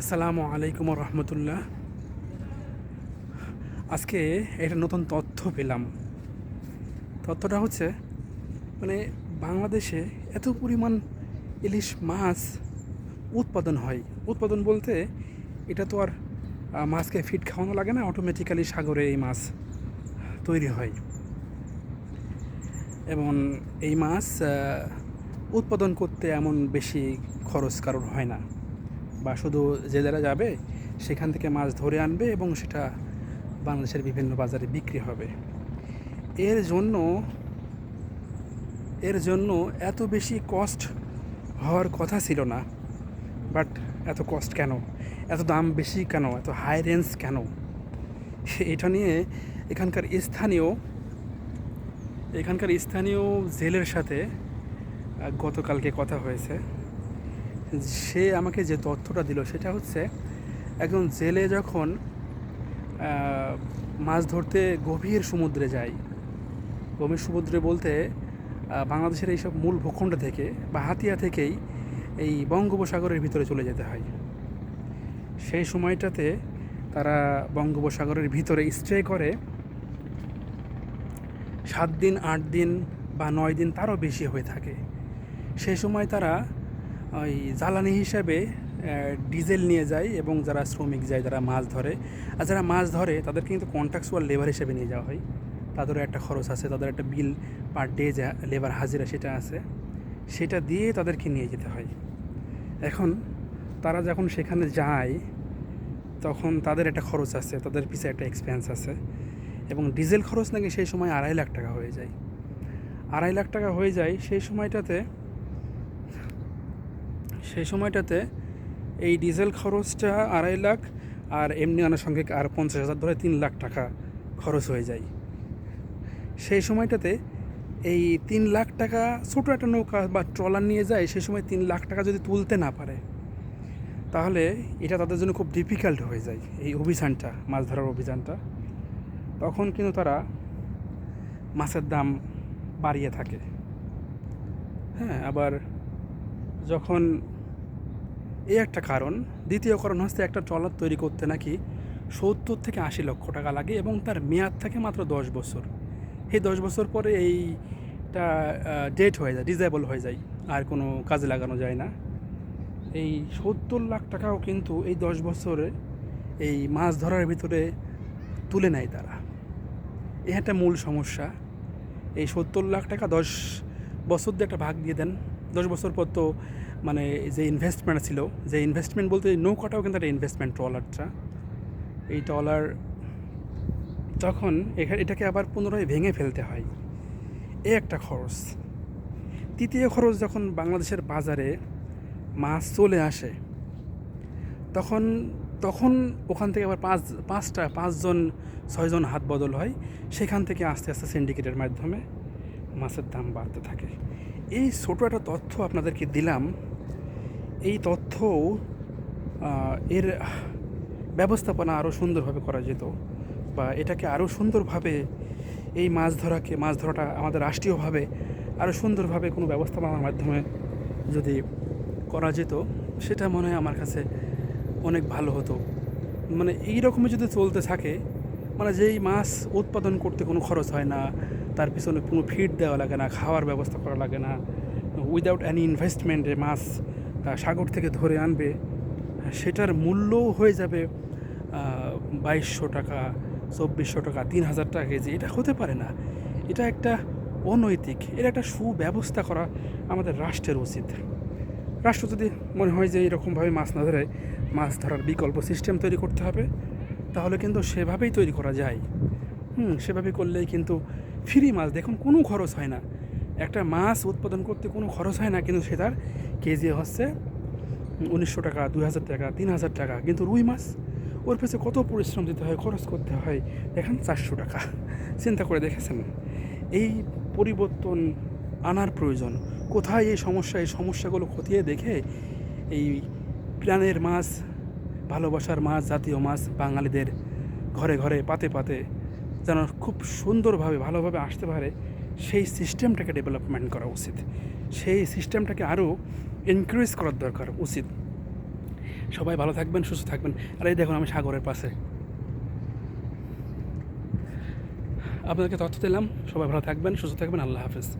আসসালামু আলাইকুম রহমতুল্লাহ। আজকে একটা নতুন তথ্য পেলাম। তথ্যটা হচ্ছে মানে বাংলাদেশে এত পরিমাণ ইলিশ মাছ উৎপাদন হয়। উৎপাদন বলতে এটা তো আর মাছকে ফিট খাওয়ানো লাগে না অটোমেটিক্যালি সাগরে এই মাছ তৈরি হয়। এবং এই মাছ উৎপাদন করতে এমন বেশি খরচ কারোর হয় না। বা শুধু জেলেরা যাবে, সেখান থেকে মাছ ধরে আনবে এবং সেটা বাংলাদেশের বিভিন্ন বাজারে বিক্রি হবে। এর জন্য এর জন্য এত বেশি কস্ট হওয়ার কথা ছিল না। বাট এত কস্ট কেন? এত দাম বেশি কেন? এত হাই রেঞ্জ কেন? এটা নিয়ে এখানকার স্থানীয় এখানকার স্থানীয় জেলের সাথে গতকালকে কথা হয়েছে। সে আমাকে যে তথ্যটা দিল সেটা হচ্ছে একজন জেলে যখন মাছ ধরতে গভীর সমুদ্রে যায়, গভীর সমুদ্রে বলতে বাংলাদেশের এইসব মূল ভূখণ্ড থেকে বা হাতিয়া থেকেই এই বঙ্গোপসাগরের ভিতরে চলে যেতে হয়। সেই সময়টাতে তারা বঙ্গোপসাগরের ভিতরে স্টে করে। সাত দিন, আট দিন বা নয় দিন তারও বেশি হয়ে থাকে। সেই সময় তারা ওই জ্বালানি হিসাবে ডিজেল নিয়ে যায় এবং যারা শ্রমিক যায়, যারা মাছ ধরে, আর যারা মাছ ধরে তাদেরকে কিন্তু কন্ট্রাকচুয়াল লেবার হিসেবে নিয়ে যাওয়া হয়। তাদেরও একটা খরচ আছে, তাদের একটা বিল পার ডে যা লেবার হাজিরা সেটা আছে। সেটা দিয়ে তাদেরকে নিয়ে যেতে হয়। এখন তারা যখন সেখানে যায়, তখন তাদের একটা খরচ আছে, তাদের পিছিয়ে একটা এক্সপেন্স আছে। এবং ডিজেল খরচ নাকি সেই সময় আড়াই লাখ টাকা হয়ে যায়। আড়াই লাখ টাকা হয়ে যায়, সেই সময়টাতে সেই সময়টাতে এই ডিজেল খরচটা আড়াই লাখ আর এমনি আনুষঙ্গিক আর পঞ্চাশ হাজার ধরে তিন লাখ টাকা খরচ হয়ে যায়। সেই সময়টাতে এই তিন লাখ টাকা ছোটো একটা নৌকা বা ট্রলার নিয়ে যায়, সেই সময় তিন লাখ টাকা যদি তুলতে না পারে, তাহলে এটা তাদের জন্য খুব ডিফিকাল্ট হয়ে যায় এই অভিযানটা, মাছ ধরার অভিযানটা। তখন কিন্তু তারা মাছের দাম বাড়িয়ে থাকে। হ্যাঁ আবার যখন এই একটা কারণ। দ্বিতীয় কারণ হচ্ছে একটা ট্রলার তৈরি করতে নাকি সত্তর থেকে আশি লক্ষ টাকা লাগে এবং তার মেয়াদ থাকে মাত্র দশ বছর। এই দশ বছর পরে এইটা ডেট হয়ে যায় ডিজেবল হয়ে যায়, আর কোনো কাজে লাগানো যায় না। এই সত্তর লাখ টাকাও কিন্তু এই দশ বছরে এই মাছ ধরার ভিতরে তুলে নেয় তারা। এ একটা মূল সমস্যা। এই সত্তর লাখ টাকা দশ বছর দিয়ে একটা ভাগ দিয়ে দেন। দশ বছর পর তো মানে যে ইনভেস্টমেন্ট ছিল, যে ইনভেস্টমেন্ট বলতে নৌকাটাও কিন্তু একটা ইনভেস্টমেন্ট ট্রলারটা এই ট্রলার তখন এখানে এটাকে আবার পুনরায় ভেঙে ফেলতে হয়। এ একটা খরচ। তৃতীয় খরচ যখন বাংলাদেশের বাজারে মাছ চলে আসে, তখন তখন ওখান থেকে আবার পাঁচ, পাঁচটা, পাঁচজন, ছয়জন হাত বদল হয়। সেখান থেকে আস্তে আস্তে সিন্ডিকেটের মাধ্যমে মাছের দাম বাড়তে থাকে। এই ছোটো একটা তথ্য আপনাদেরকে দিলাম। এই তথ্য এর ব্যবস্থাপনা আরও সুন্দরভাবে করা যেত বা এটাকে আরও সুন্দরভাবে এই মাছ ধরাকে, মাছ ধরাটা আমাদের রাষ্ট্রীয়ভাবে আরও সুন্দরভাবে কোনো ব্যবস্থাপনার মাধ্যমে যদি করা যেত, সেটা মনে হয় আমার কাছে অনেক ভালো হতো। মানে এই রকমই যদি চলতে থাকে মানে যেই মাছ উৎপাদন করতে কোনো খরচ হয় না, তার পিছনে কোনো ফিড দেওয়া লাগে না, খাওয়ার ব্যবস্থা করা লাগে না উইদাউট অ্যানি ইনভেস্টমেন্টে মাছ সাগর থেকে ধরে আনবে সেটার মূল্যও হয়ে যাবে বাইশশো টাকা, চব্বিশশো টাকা, তিন হাজার টাকা কেজি। এটা হতে পারে না। এটা একটা অনৈতিক, এর একটা সুব্যবস্থা করা আমাদের রাষ্ট্রের উচিত। রাষ্ট্র যদি মনে হয় যে এরকমভাবে মাছ না ধরে, মাছ ধরার বিকল্প সিস্টেম তৈরি করতে হবে, তাহলে কিন্তু সেভাবেই তৈরি করা যায়। হুম, সেভাবে করলেই কিন্তু ফ্রি মাছ, দেখুন কোনো খরচ হয় না। একটা মাছ উৎপাদন করতে কোনো খরচ হয় না, কিন্তু সেটার কেজি হচ্ছে উনিশশো টাকা, দুই হাজার টাকা, তিন হাজার টাকা। কিন্তু রুই মাছ, ওর পেছনে কত পরিশ্রম দিতে হয়, খরচ করতে হয়, দেখেন চারশো টাকা। চিন্তা করে দেখেছেন? এই পরিবর্তন আনার প্রয়োজন। কোথায় এই সমস্যা, এই সমস্যাগুলো খতিয়ে দেখে এই প্রাণের মাছ, ভালোবাসার মাছ, জাতীয় মাছ বাঙালিদের ঘরে ঘরে, পাতে পাতে যেন খুব সুন্দরভাবে, ভালোভাবে আসতে পারে সেই সিস্টেমটাকে ডেভেলপমেন্ট করা উচিত। সেই সিস্টেমটাকে আরও এনকারেজ করার দরকার উচিত। সবাই ভালো থাকবেন, সুস্থ থাকবেন। আর এই দেখুন আমি সাগরের পাশে। আপনাদেরকে তথ্য দিলাম। সবাই ভালো থাকবেন, সুস্থ থাকবেন। আল্লাহ হাফেজ।